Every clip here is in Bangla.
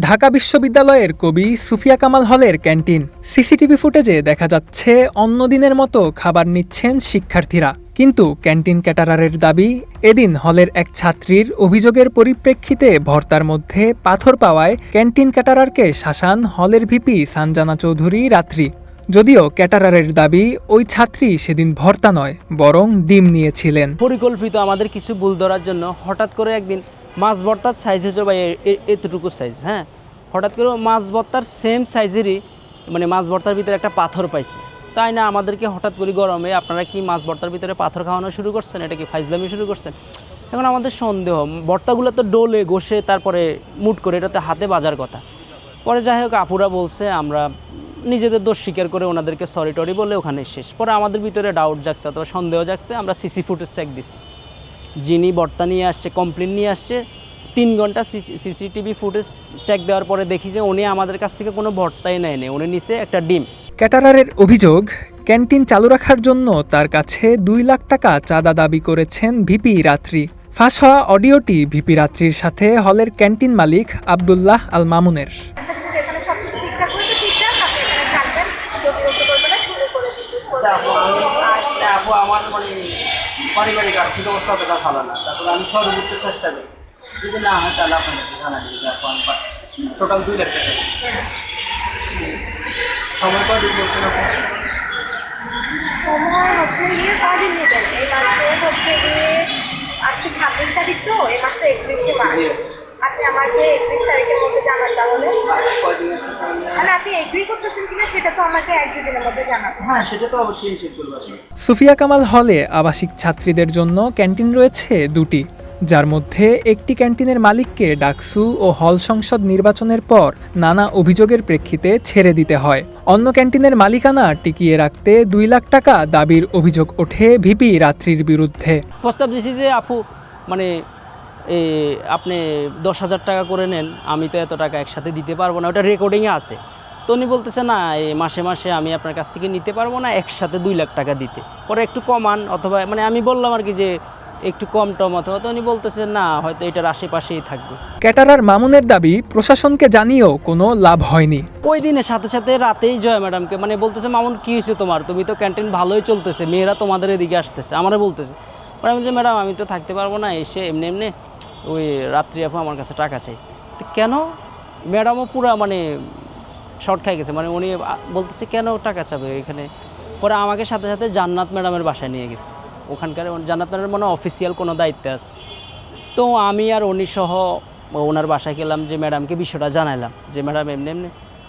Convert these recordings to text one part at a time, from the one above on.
ঢাকা বিশ্ববিদ্যালয়ের কবি সুফিয়া কামাল হলের ক্যান্টিন। সিসিটিভি ফুটেজে দেখা যাচ্ছে অন্যদিনের মতো খাবার নিচ্ছেন শিক্ষার্থীরা। কিন্তু ক্যান্টিন ক্যাটারারের দাবি, এদিন হলের এক ছাত্রীর অভিযোগের পরিপ্রেক্ষিতে ভর্তার মধ্যে পাথর পাওয়ায় ক্যান্টিন ক্যাটারারকে শাসান হলের ভিপি সানজানা চৌধুরী রাত্রি। যদিও ক্যাটারারের দাবি, ওই ছাত্রী সেদিন ভর্তা নয়, বরং ডিম নিয়েছিলেন। পরিকল্পিত আমাদের কিছু ভুল ধরার জন্য হঠাৎ করে একদিন মাছ ভর্তার সাইজ হচ্ছে এ- এতটুকু সাইজ হ্যাঁ? হঠাৎ করে মাছ ভর্তার সেম সাইজেরই মানে মাছ ভর্তার ভিতরে একটা পাথর পাইছে। তাই না আমাদেরকে হঠাৎ করে গরমে আপনারা কি মাছ ভর্তার ভিতরে পাথর খাওয়ানো শুরু করছেন? এটা কি ফাইজলামি শুরু করছেন? এখন আমাদের সন্দেহ, ভর্তাগুলো তো ডোলে ঘষে তারপরে মুট করে এটাতে হাতে বাজার কথা। পরে যাই হোক, আপুরা বলছে, আমরা নিজেদের দোষ স্বীকার করে ওনাদেরকে সরি টরি বলে ওখানে শেষ। পরে আমাদের ভিতরে ডাউট জাগছে অথবা সন্দেহ জাগছে, আমরা সিসি ফুটেজ চেক দিছি। যিনি বর্তা নিয়ে আসছে কমপ্লেন নিয়ে আসছে তিন ঘণ্টা সিসিটিভি ফুটেজ চেক দেওয়ার পরে দেখি যে উনি আমাদের কাছ থেকে কোনো ভর্তাই নেয়নি। উনি নিছে একটা ডিম। ক্যাটারারের অভিযোগ ক্যান্টিন চালু রাখার জন্য তার কাছে দুই লাখ টাকা চাঁদা দাবি করেছেন ভিপি রাত্রি। ফাঁস হওয়া অডিওটি ভিপি রাত্রির সাথে হলের ক্যান্টিন মালিক আবদুল্লাহ আল মামুনের। আমার মানে পারিবারিক আর্থিক অবস্থা অতটা ভালো না। তারপরে আমি সর্বোচ্চ চেষ্টা করি। যদি না হয় তাহলে আপনাদেরকে জানা দিই যে আপু টোটাল দুই লাখ টাকা। সময় কদিন বলছেন আপনি? সময় হচ্ছে গিয়ে কদিন নেবেন এই মাসে হচ্ছে গিয়ে আজকে ছাব্বিশ তারিখ তো এই মাস তো একত্রিশে মাস আপনি আমাকে একত্রিশ তারিখের মধ্যে জানান তাহলে। মানে আপনি এগ্রি করতেছেন সেটা তো আমাকে এক দুদিনের মধ্যে জানাবেন হ্যাঁ সেটা তো অবশ্যই নিশ্চিত করব সুফিয়া কামাল হলে আবাসিক ছাত্রীদের জন্য ক্যান্টিন রয়েছে দুটি যার মধ্যে একটি ক্যান্টিনের মালিককে ডাকসু ও হল সংসদ নির্বাচনের পর নানা অভিযোগের প্রেক্ষিতে ছেড়ে দিতে হয়। অন্য ক্যান্টিনের মালিকানা টিকিয়ে রাখতে দুই লাখ টাকা দাবির অভিযোগ ওঠে ভিপি রাত্রির বিরুদ্ধে। প্রস্তাব দিয়েছি যে আপু মানে এ, আপনি দশ হাজার টাকা করে নেন আমি তো এত টাকা একসাথে দিতে পারব না। ওটা রেকর্ডিংয়ে আছে। তো উনি বলতেছে না এই মাসে মাসে আমি আপনার কাছ থেকে নিতে পারব না একসাথে দুই লাখ টাকা দিতে। পরে একটু কমান অথবা মানে আমি বললাম আর কি যে একটু কম টম অথবা তো উনি বলতেছে না হয়তো এটার আশেপাশেই থাকবে। ক্যাটারার মামুনের দাবি প্রশাসনকে জানিয়েও কোনো লাভ হয়নি। ওই দিনের সাথে সাথে রাতেই জয় ম্যাডামকে মানে বলতেছে মামুন কী হয়েছে তোমার? তুমি তো ক্যান্টিন ভালোই চলতেছে মেয়েরা তোমাদের এদিকে আসতেছে। আমারও বলতেছে। পরে আমি যে ম্যাডাম আমি তো থাকতে পারব না এসে এমনি এমনি ওই রাত্রি আপু আমার কাছে টাকা চাইছে। তো কেন? ম্যাডামও পুরো মানে শর্ট খাই গেছে। মানে উনি বলতেছে, কেন টাকা চাবে এখানে? পরে আমাকে সাথে সাথে জান্নাত ম্যাডামের বাসায় নিয়ে গেছে। ওখানকার জান্নাত ম্যাডামের মনে অফিসিয়াল কোনো দায়িত্বে আছে। তো আমি আর উনি সহ ওনার বাসায় গেলাম যে ম্যাডামকে বিষয়টা জানাইলাম। যে ম্যাডাম এমনি এমনি,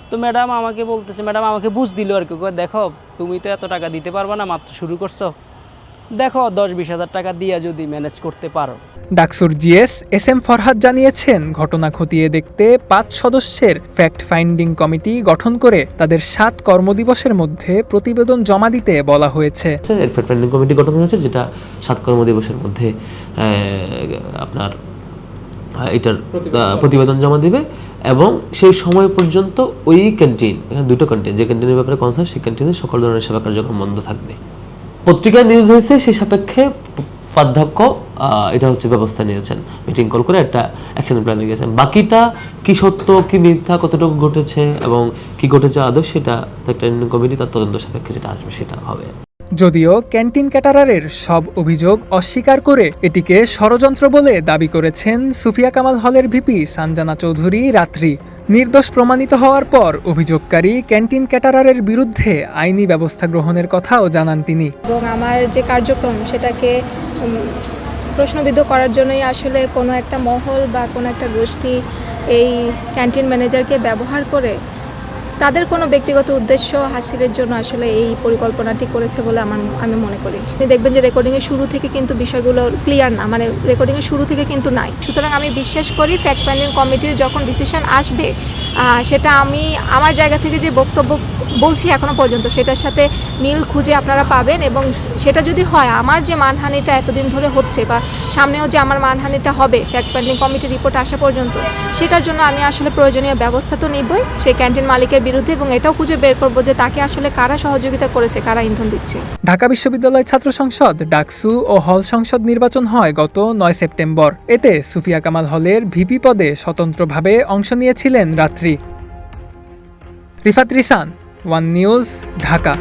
তো ম্যাডাম আমাকে বলতেছে, ম্যাডাম আমাকে বুঝ দিল আর কি। দেখো, তুমি তো এত টাকা দিতে পারবা না, মাত্র শুরু করছ। দেখো দশ বিশ হাজার টাকা দিয়ে যদি ম্যানেজ করতে পারো। ডাকসুর জিএস এস এম ফরহাদ জানিয়েছেন ঘটনা খতিয়ে দেখতে পাঁচ সদস্যের ফ্যাক্ট ফাইন্ডিং কমিটি গঠন করে তাদের সাত কর্মদিবসের মধ্যে প্রতিবেদন জমা দিতে বলা হয়েছে। হচ্ছে এর ফ্যান্ডিং কমিটি গঠন হয়েছে যেটা সাত কর্মদিবসের মধ্যে আহ, আপনার এটার প্রতিবেদন জমা দিবে। এবং সেই সময় পর্যন্ত ওই ক্যান্টিন দুটো ক্যান্টিন যে ক্যান্টিনের ব্যাপারে কনসার্ন সেই ক্যান্টিনে সকল ধরনের সেবা কার্যক্রম বন্ধ থাকবে। পত্রিকায় নিউজ হয়েছে, সেই সাপেক্ষে প্রাধ্যক্ষ এটা হচ্ছে ব্যবস্থা নিয়েছেন। মিটিং কল করে একটা অ্যাকশন প্ল্যান গেছেন বাকিটা কি সত্য, কি মিথ্যা, কতটুকু ঘটেছে এবং কি ঘটেছে আদৌ, সেটা একটা কমিটি তার তদন্ত সাপেক্ষে যেটা আসবে, সেটা হবে। যদিও ক্যান্টিন ক্যাটারারের সব অভিযোগ অস্বীকার করে এটিকে ষড়যন্ত্র বলে দাবি করেছেন সুফিয়া কামাল হলের ভিপি সানজানা চৌধুরী রাত্রি। নির্দোষ প্রমাণিত হওয়ার পর অভিযোগকারী ক্যান্টিন ক্যাটারারের বিরুদ্ধে আইনি ব্যবস্থা গ্রহণের কথাও জানান তিনি। এবং আমার যে কার্যক্রম, সেটাকে প্রশ্নবিদ্ধ করার জন্যই আসলে কোনো একটা মহল বা কোনো একটা গোষ্ঠী এই ক্যান্টিন ম্যানেজারকে ব্যবহার করে তাদের কোনো ব্যক্তিগত উদ্দেশ্য হাসিলের জন্য আসলে এই পরিকল্পনাটি করেছে বলে আমার আমি মনে করি। দেখবেন যে রেকর্ডিংয়ের শুরু থেকে কিন্তু বিষয়গুলো ক্লিয়ার না মানে রেকর্ডিংয়ের শুরু থেকে কিন্তু নাই। সুতরাং আমি বিশ্বাস করি ফ্যাক্ট ফাইন্ডিং কমিটির যখন ডিসিশন আসবে সেটা আমি আমার জায়গা থেকে যে বক্তব্য বলছি এখনও পর্যন্ত, সেটার সাথে মিল খুঁজে আপনারা পাবেন এবং সেটা যদি হয়, আমার যে মানহানিটা এতদিন ধরে হচ্ছে বা সামনেও যে আমার মানহানিটা হবে ফ্যাক্ট ফাইন্ডিং কমিটির রিপোর্ট আসা পর্যন্ত, সেটার জন্য আমি আসলে প্রয়োজনীয় ব্যবস্থা তো নিবই। সেই ক্যান্টিন মালিকের বিরুদ্ধে এবং এটাও খুঁজে বের করব যে তাকে আসলে কারা সহযোগিতা করেছে, কারা ইন্ধন দিচ্ছে। ঢাকা বিশ্ববিদ্যালয় ছাত্র সংসদ ডাকসু ও হল সংসদ নির্বাচন হয় গত নয় সেপ্টেম্বর। এতে সুফিয়া কামাল হলের ভিপি পদে স্বতন্ত্রভাবে অংশ নিয়েছিলেন রাত্রি। Rifat Risan, one news, Dhaka.